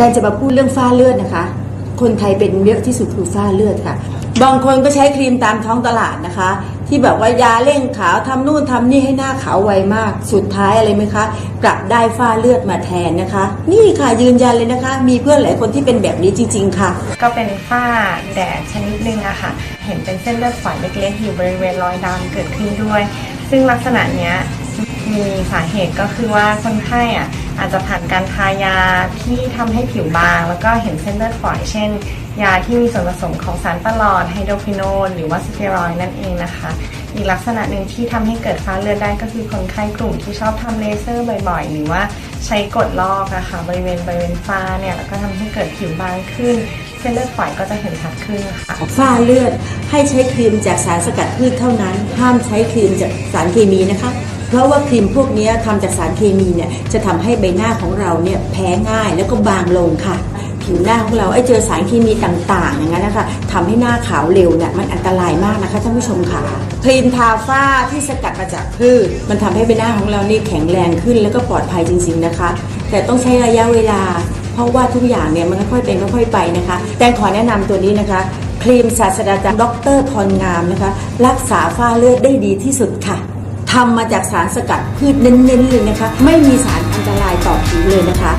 แต่จะมาพูดเรื่องฝ้าเลือดนะคะ คนไทยเป็นเยอะที่สุดคือฝ้าเลือดค่ะ บางคนก็ใช้ครีมตามท้องตลาดนะคะ ที่แบบว่ายาเร่งขาวทำนู่นทำนี่ให้หน้าขาวไวมาก สุดท้ายอะไรไหมคะ กลับได้ฝ้าเลือดมาแทนนะคะ นี่ค่ะยืนยันเลยนะคะ มีเพื่อนหลายคนที่เป็นแบบนี้จริง ๆ ค่ะ ก็เป็นฝ้าแดดชนิดหนึ่งอะค่ะ เห็นเป็นเส้นเลือดฝอยเล็กๆ อยู่บริเวณรอยดำเกิดขึ้นด้วย ซึ่งลักษณะเนี้ยมีสาเหตุก็คือว่าคนไข้อะ อาจจะผ่านการทายาที่ทำให้ผิวบาง แล้วก็เห็นเส้นเลือดฝอยเช่น ยาที่มีส่วนผสมของสารประหลอดไฮโดรควิโนนหรือว่าสเตียรอยนั่นเองนะคะ อีกลักษณะหนึ่งที่ทำให้เกิดฝ้าเลือดได้ก็คือคนไข้กลุ่มที่ชอบทำเลเซอร์บ่อยๆ หรือว่าใช้กดลอกอะค่ะบริเวณบริเวณฝ้าเนี่ยแล้วก็ทำให้เกิดผิวบางขึ้น เส้นเลือดฝอยก็จะเห็นชัดขึ้นค่ะฝ้าเลือดให้ใช้ครีมจากสารสกัดพืชเท่านั้น ห้ามใช้ครีมจากสารเคมีนะคะ เพราะว่าครีมพวกนี้ทำจากสารเคมีเนี่ยจะทำให้ใบหน้าของเราเนี่ยแพ้ง่ายแล้วก็บางลงค่ะ ผิวหน้าของเราไอ้เจอสารเคมีต่างๆ อย่างนั้นนะคะทำให้หน้าขาวเร็วเนี่ยมันอันตรายมากนะคะท่านผู้ชมค่ะครีมทาฝ้าที่สกัดมาจากพืชมันทำให้ใบหน้าของเรานี่แข็งแรงขึ้นแล้วก็ปลอดภัยจริง ๆนะคะ แต่ต้องใช้ระยะเวลา เพราะว่าทุกอย่างเนี่ยมันค่อยๆเป็นค่อยๆไปนะคะ แต่ขอแนะนำตัวนี้นะคะครีมศาสตราจารย์ดรพรงามนะคะ รักษาฝ้าเลือดได้ดีที่สุดค่ะ ทำมาจากสารสกัดพืชเน้นๆเลยนะคะ ไม่มีสารอันตรายต่อผิวเลยนะคะ